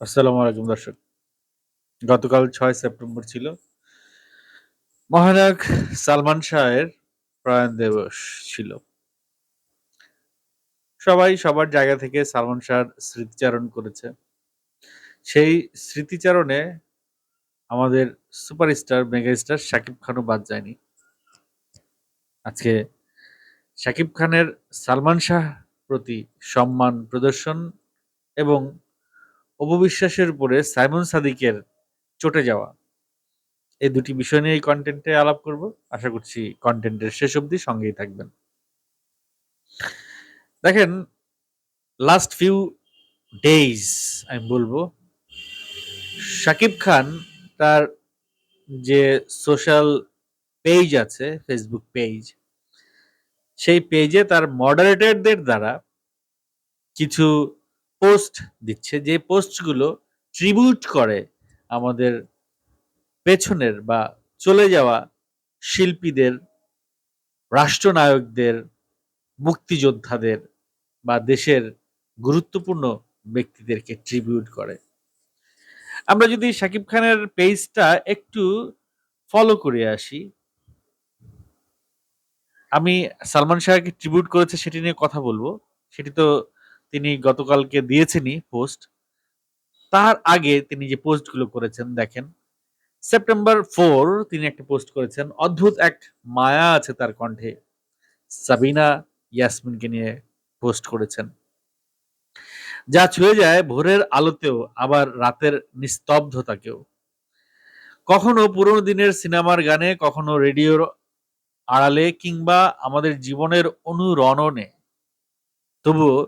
আসসালামু আলাইকুম, দর্শক। গতকাল ছয় সেপ্টেম্বর ছিল। মহানায়ক সালমান শাহের প্রয়াণ দিবস ছিল। সবাই সবার জায়গা থেকে সালমান শাহর স্মৃতিচারণ করেছে। সেই স্মৃতিচারণে আমাদের সুপারস্টার, মেগাস্টার শাকিব খানও বাদ যায়নি। আজকে শাকিব খানের সালমান শাহ প্রতি সম্মান, প্রদর্শন এবং অপবিশ্বাসের উপরে সাইমন সাদিকের চটে যাওয়া। এই দুটি বিষয় নিয়ে এই কন্টেন্টে আলাপ করব। আশা করছি কন্টেন্টের শেষ অবধি সঙ্গেই থাকবেন। দেখেন লাস্ট ফিউ ডেইজ আমি বলব, শাকিব খান তার যে সোশ্যাল পেজ আছে ফেসবুক পেজ সেই পেজে তার মডারেটরদের দ্বারা কিছু পোস্ট দিচ্ছে, যে পোস্টগুলো ট্রিবিউট করে আমাদের পেছনের বা চলে যাওয়া শিল্পীদের, রাষ্ট্রনায়কদের, মুক্তিযোদ্ধাদের বা দেশের গুরুত্বপূর্ণ ব্যক্তিদেরকে ট্রিবিউট করে। আমরা যদি শাকিব খানের পেজটা একটু ফলো করে আসি। আমি সালমান শাহকে ট্রিবিউট করেছে সেটি নিয়ে কথা বলব। সেটি তো তিনি গতকালকে দিয়েছেনই পোস্ট। তার আগে তিনি যে পোস্টগুলো করেছেন, দেখেন, সেপ্টেম্বর ফোর তিনি একটা পোস্ট করেছেন, অদ্ভুত এক মায়া আছে তার কণ্ঠে। সাবিনা ইয়াসমিনকে নিয়ে পোস্ট করেছেন। যা ছুঁয়ে যায় ভোরের আলোতেও, আবার রাতের নিস্তব্ধতাকেও। কখনো পুরনো দিনের সিনেমার গানে, কখনো রেডিওর আড়ালে, কিংবা আমাদের জীবনের অনুরণনে। তবুও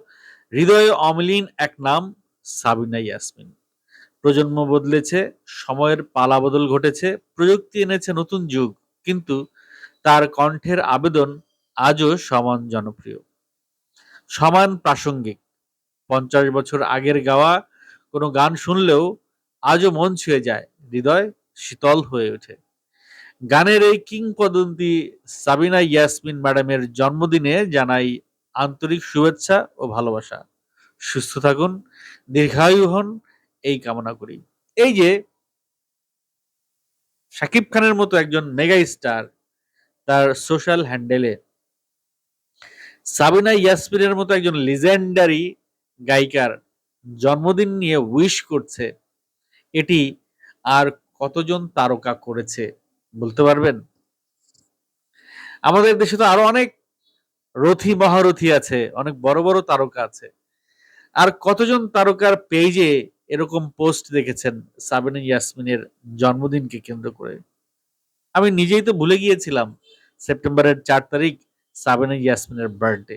হৃদয়ে অমলিন এক নাম, সাবিনা ইয়াসমিন। প্রজন্ম বদলেছে, সময়ের পালা বদল ঘটেছে, প্রযুক্তি এনেছে নতুন যুগ, কিন্তু তার কণ্ঠের আবেদন আজও সমান জনপ্রিয়। সমান প্রাসঙ্গিক। পঞ্চাশ বছর আগের গাওয়া কোনো গান শুনলেও আজও মন ছুঁয়ে যায়, হৃদয় শীতল হয়ে ওঠে। গানের এই কিংবদন্তি সাবিনা ইয়াসমিন ম্যাডামের জন্মদিনে জানাই আন্তরিক শুভেচ্ছা ও ভালোবাসা। সুস্থ থাকুন, দীর্ঘায়ু হন, এই কামনা করি। এই যে, শাকিব খানের মতো একজন মেগা স্টার, তার সোশ্যাল হ্যান্ডেলে। সাবিনা ইয়াসমিনের মতো একজন লিজেন্ডারি গায়িকার জন্মদিন নিয়ে উইশ করছে। এটি আর কতজন তারকা করেছে, বলতে পারবেন? আমাদের দেশে তো আরও অনেক রথী মহারথী আছে, অনেক বড় বড় তারকা আছে। আর কতজন তারকার পেজে এরকম পোস্ট দেখেছেন সাবিনা ইয়াসমিনের জন্মদিনকে কেন্দ্র করে? আমি নিজেই তো ভুলে গিয়েছিলাম সেপ্টেম্বরের চার তারিখ সাবিনা ইয়াসমিনের বার্থডে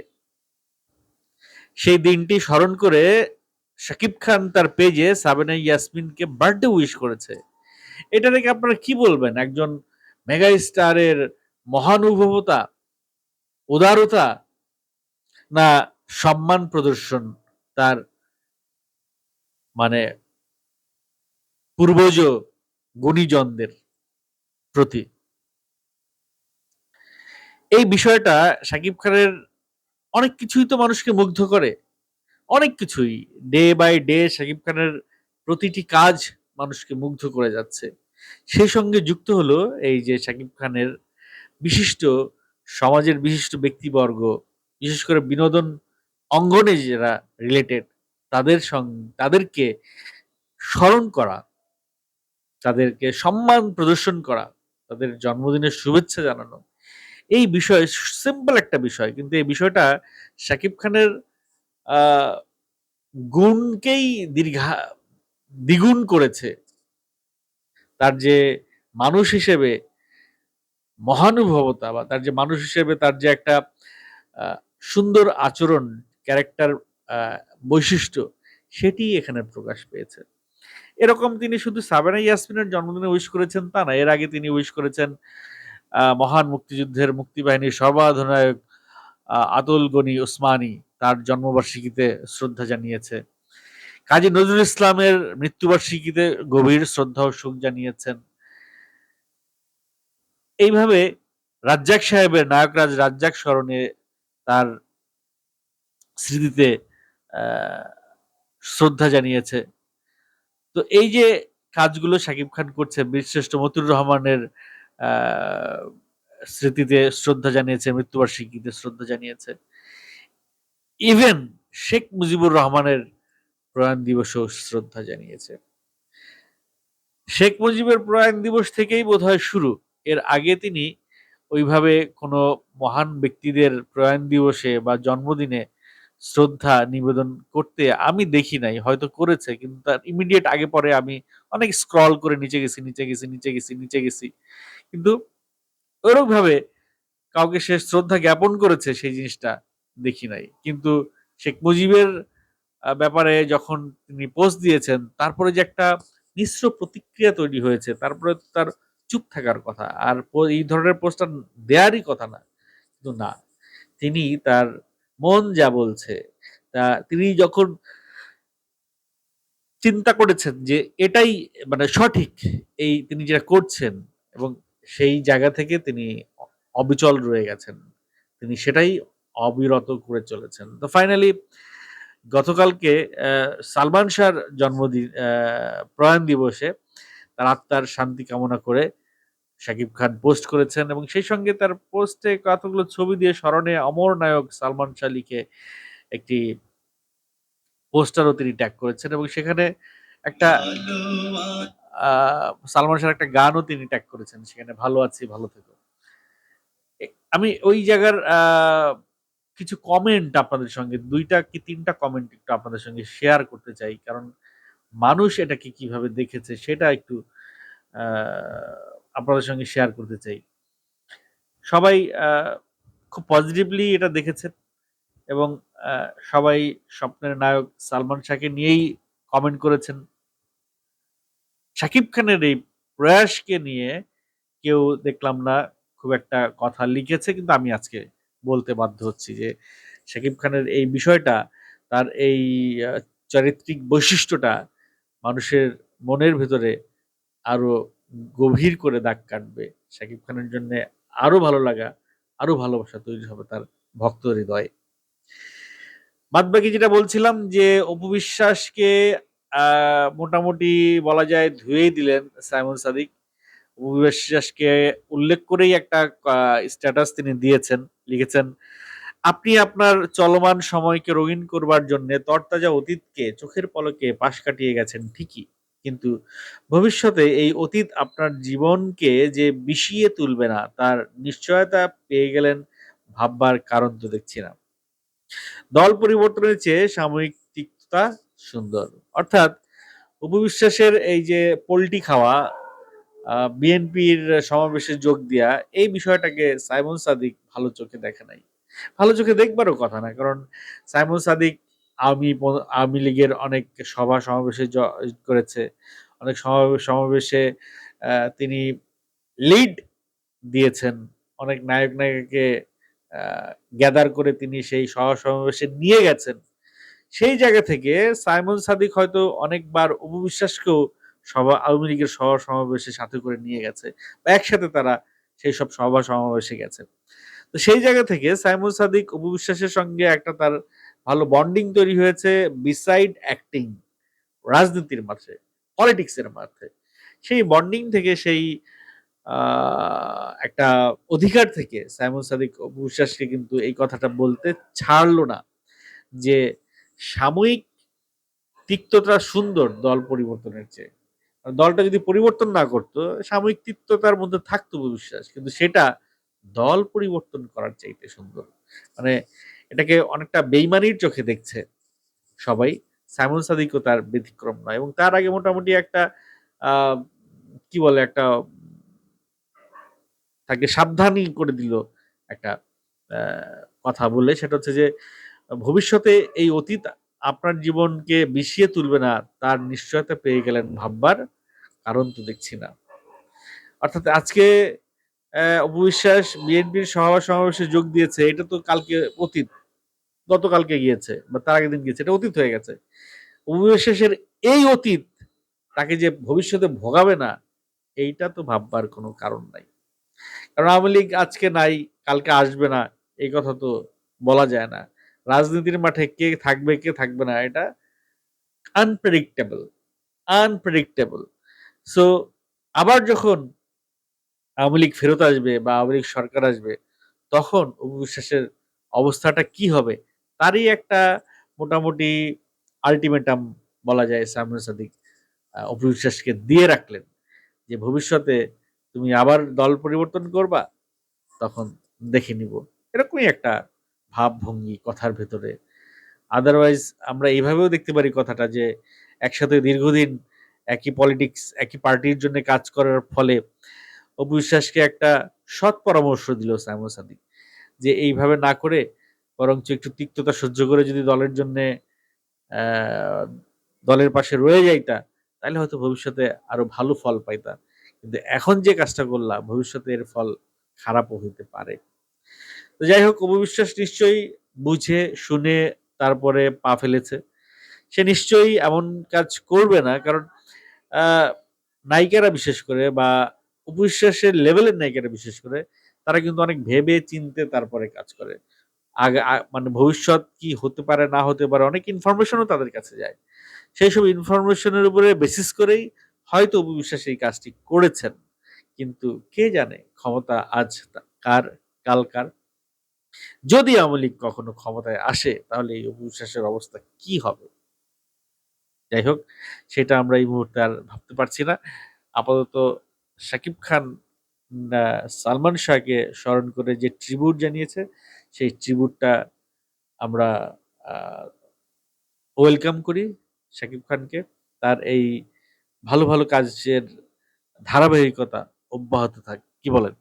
সেই দিনটি স্মরণ করে শাকিব খান তার পেজে সাবিনা ইয়াসমিনকে বার্থডে উইশ করেছে। এটা দেখে আপনারা কি বলবেন? একজন মেগা স্টারের মহানুভবতা উদারতা না সম্মান প্রদর্শন তার মানে পূর্বজ গুণীজনদের প্রতি। এই বিষয়টা সাকিব খানের অনেক কিছুই তো মানুষকে মুগ্ধ করে। অনেক কিছুই ডে বাই ডে সাকিব খানের প্রতিটি কাজ মানুষকে মুগ্ধ করে যাচ্ছে। সেই সঙ্গে যুক্ত হলো এই যে সাকিব খানের বিশিষ্ট সমাজের বিশিষ্ট ব্যক্তিবর্গ, বিশেষ করে বিনোদন অঙ্গনে যারা রিলেটেড তাদের সঙ্গে তাদেরকে স্মরণ করা, তাদেরকে সম্মান প্রদর্শন করা, তাদের জন্মদিনের শুভেচ্ছা জানানো, এই বিষয় সিম্পল একটা বিষয়, কিন্তু এই বিষয়টা শাকিব খানের গুণকেই দীর্ঘা, দ্বিগুণ করেছে। তার যে মানুষ হিসেবে মহানুভবতা বা তার যে মানুষ হিসেবে তার যে একটা সুন্দর আচরণ ক্যারেক্টার বৈশিষ্ট্য, সেটি এখানে প্রকাশ পেয়েছে। এরকম তিনি শুধু সাবেনা ইয়াসমিনের জন্মদিনে উইশ করেছেন তা না, এর আগে তিনি উইশ করেছেন মহান মুক্তিযুদ্ধের মুক্তিবাহিনীর সর্বাধিনায়ক আতুল গনি ওসমানী তার জন্মবার্ষিকীতে শ্রদ্ধা জানিয়েছে। কাজী নজরুল ইসলামের মৃত্যুবার্ষিকীতে গভীর শ্রদ্ধা ও শোক জানিয়েছেন। এইভাবে রাজ্জাক সাহেবের নায়করাজ রাজ্জাক স্মরণে তার স্মৃতিতে শ্রদ্ধা জানিয়েছে। তো এই যে কাজগুলো শাকিব খান করছে, বীরশ্রেষ্ঠ মতুর রহমানের স্মৃতিতে শ্রদ্ধা জানিয়েছে, মৃত্যুবার্ষিকীতে শ্রদ্ধা জানিয়েছে। ইভেন শেখ মুজিবুর রহমানের প্রয়াণ দিবসেও শ্রদ্ধা জানিয়েছে। শেখ মুজিবের প্রয়াণ দিবস থেকেই বোধহয় শুরু। এর আগে তিনি ওইভাবে কোনো মহান ব্যক্তিদের প্রয়াণ দিবসে বা জন্মদিনে শ্রদ্ধা নিবেদন করতে আমি দেখি নাই, হয়তো করেছে, কিন্তু তার ইমিডিয়েট আগে পরে আমি অনেক স্ক্রল করে নিচে গেছি নিচে গেছি নিচে গেছি নিচে গেছি। কিন্তু ওরকম ভাবে কাউকে সে শ্রদ্ধা জ্ঞাপন করেছে সেই জিনিসটা দেখি নাই। কিন্তু শেখ মুজিবের ব্যাপারে যখন তিনি পোস্ট দিয়েছেন, তারপরে যে একটা মিশ্র প্রতিক্রিয়া তৈরি হয়েছে, তারপরে তার চুপ থাকার কথা। আর এই ধরনের পোস্টার দেয়ারই কথা না। কিন্তু না, তিনি তার মন যা বলছে, তা তিনি যখন চিন্তা করেছেন যে এটাই মানে সঠিক, এই তিনি যেটা করছেন এবং সেই জায়গা থেকে তিনি অবিচল রয়ে গেছেন, তিনি সেটাই অবিরত করে চলেছেন। তো ফাইনালি গতকালকে সালমান শাহর জন্মদিন প্রয়াণ দিবসে তার আত্মার শান্তি কামনা করে শাকিব খান পোস্ট করেছেন এবং সেই সঙ্গে তার পোস্টে কতগুলো ছবি দিয়ে স্মরণে অমর নায়ক সালমান শাহ লিখে একটি পোস্টারও তিনি ট্যাগ করেছেন এবং সেখানে একটা সালমান শাহর একটা গানও তিনি ট্যাগ করেছেন সেখানে ভালো আছি ভালো থেকো। আমি ওই জায়গার কিছু কমেন্ট আপনাদের সঙ্গে দুইটা কি তিনটা কমেন্ট একটু আপনাদের সঙ্গে শেয়ার করতে চাই কারণ মানুষ এটাকে কীভাবে দেখেছে সেটা একটু আহ, আপনাদের সঙ্গে শেয়ার করতে চাই। সবাই খুব পজিটিভলি এটা দেখেছেন এবং সবাই স্বপ্নের নায়ক সালমান শাহকে নিয়েই কমেন্ট করেছেন। শাকিব খানের এই প্রয়াসকে নিয়ে কেউ দেখলাম না, খুব একটা কথা লিখেছে, কিন্তু আমি আজকে বলতে বাধ্য হচ্ছি যে শাকিব খানের এই বিষয়টা, তার এই চারিত্রিক বৈশিষ্ট্যটা মানুষের মনের ভেতরে আরও গভীর করে দাগ কাটবে। শাকিব খানের জন্য আরও ভালো লাগা, আরও ভালোবাসা তৈরি হবে তার ভক্ত হৃদয়ে। বাদ বাকি যেটা বলছিলাম যে অপবিশ্বাসকে মোটামুটি বলা যায় ধুয়েই দিলেন সাইমন সাদিক। অপু বিশ্বাসকে উল্লেখ করেই একটা স্ট্যাটাস তিনি দিয়েছেন, লিখেছেন, আপনি আপনার চলমান সময়কে রঙিন করবার জন্য তরতাজা অতীতকে, চোখের পলকে পাশ কাটিয়ে গেছেন ঠিকই। কিন্তু ভবিষ্যতে এই অতীত আপনার জীবনকে যে বিষিয়ে তুলবে না, তার নিশ্চয়তা পেয়ে গেলেন ভাববার কারণ তো দেখছি না। দল পরিবর্তনের চেয়ে সাময়িক তিক্ততা সুন্দর। অর্থাৎ উপবিশ্বাসের এই যে পোল্টি খাওয়া বিএনপির সমাবেশে যোগ দেওয়া এই বিষয়টাকে সাইমন সাদিক ভালো চোখে দেখে নাই। ভালো চোখে দেখবারও কথা না, কারণ সাইমন সাদিক প- আওয়ামী লীগের অনেক সভা সমাবেশে করেছে। অনেক সমাবেশে তিনি লিড দিয়েছেন। অনেক নায়ক, নায়িকাকে গ্যাদার করে তিনি সেই সভা সমাবেশে নিয়ে গেছেন। সেই জায়গা থেকে সাইমন সাদিক হয়তো অনেকবার উপবিশ্বাসকেও সভা আওয়ামী লীগের সভা সমাবেশে সাথে করে নিয়ে গেছে বা একসাথে তারা সেই সব সভা সমাবেশে গেছে। তো সেই জায়গা থেকে সাইমন সাদিক উপবিশ্বাসের সঙ্গে একটা তার ভালো বন্ডিং তৈরি হয়েছে বিসাইড অ্যাক্টিং রাজনীতির মাঠে পলিটিক্সের মাঠে সেই বন্ডিং থেকে সেই একটা অধিকার থেকে সাইমন সাদিক উপবিশ্বাসকে কিন্তু এই কথাটা বলতে ছাড়লো না যে সাময়িক তিক্ততা সুন্দর দল পরিবর্তনের চেয়ে। দলটা যদি পরিবর্তন না করতো, সাময়িক তিক্ততার মধ্যে থাকতো বিশ্বাস কিন্তু সেটা দল পরিবর্তন করার চাইতে সুন্দর। মানে এটাকে অনেকটা বেইমানির চোখে দেখছে সবাই। সাইমন সাদিকও তার ব্যতিক্রম নয় এবং তার আগে মোটামুটি একটা কি বলে, একটা, তাকে সাবধানী করে দিল একটা কথা বলে। সেটা হচ্ছে যে, ভবিষ্যতে এই অতীত আপনার জীবনকে বিষিয়ে তুলবে না, তার নিশ্চয়তা পেয়ে গেলেন ভাববার কারণ তো দেখছি না। অর্থাৎ আজকে অপবিশ্বাস, বিএনপির সভা সমাবেশে যোগ দিয়েছে, এটা তো কালকে অতীত। গতকালকে গিয়েছে বা তার আগের দিন গিয়েছে এটা অতীত হয়ে গেছে অপবিশ্বাসের এই অতীত তাকে যে ভবিষ্যতে ভোগাবে না এইটা তো ভাববার কোনো কারণ নাই কারণ আওয়ামী লীগ আজকে নাই কালকে আসবে না এই কথা তো বলা যায় না রাজনীতির মাঠে কে থাকবে কে থাকবে না এটা আনপ্রেডিক্টেবল আনপ্রেডিক্টেবল। সো আবার যখন আওয়ামী লীগ ফেরত আসবে বা আওয়ামী লীগ সরকার আসবে, তখন অপু বিশ্বাসের অবস্থাটা কি হবে? তারই একটা মোটামুটি আল্টিমেটাম বলা যায় সালমান সাদিক আ অপু বিশ্বাসকে দিয়ে রাখলেন। যে ভবিষ্যতে তুমি আবার দল পরিবর্তন করবা? তখন দেখে নিব। এরকমই একটা ভাবভঙ্গি কথার ভেতরে। আদারওয়াইজ আমরা এইভাবেও দেখতে পারি কথাটা যে একসাথে দীর্ঘদিন একই পলিটিক্স, একই পার্টির জন্য কাজ করার ফলে অপু বিশ্বাসকে একটা সৎ পরামর্শ দিল সাইমন সাদিক। যে এইভাবে না করে বরঞ্চ একটু তিক্ততা সহ্য করে যদি দলের জন্যে দলের পাশে রয়ে যাইতা, তাইলে হয়তো ভবিষ্যতে আরও ভালো ফল পাইতা। কিন্তু এখন যে কাজটা করলা, ভবিষ্যতে এর ফল খারাপও হইতে পারে। তো যাই হোক অপু বিশ্বাস নিশ্চয়ই বুঝে শুনে তারপরে পা ফেলেছে। সে নিশ্চয়ই এমন কাজ করবে না। কারণ নায়িকারা বিশেষ করে বা অপু বিশ্বাসের লেভেলের নায়িকারা বিশেষ করে তারা কিন্তু অনেক ভেবে চিন্তে তারপরে কাজ করে। আগে মানে ভবিষ্যৎ কি হতে পারে না হতে পারে অনেক ইনফরমেশনও তাদের কাছে যায়। সেই সব ইনফরমেশনের উপরে বেসিস করেই হয়তো অপু বিশ্বাস এই কাজটি করেছেন। কিন্তু কে জানে ক্ষমতা আজ কার, কাল কার? যদি আওয়ামী লীগ কখনো ক্ষমতায় আসে তাহলে এই অপু বিশ্বাসের অবস্থা কি হবে? যাই হোক সেটা আমরা এই মুহূর্তে আর ভাবতে পারছি না। আপাতত শাকিব খান সালমান শাহকে স্মরণ করে যে ট্রিবিউট জানিয়েছে, সেই ট্রিবুটটা আমরা ওয়েলকাম করি শাকিব খানকে। তার এই ভালো, ভালো কাজের ধারাবাহিকতা অব্যাহত থাক। কি বলেন?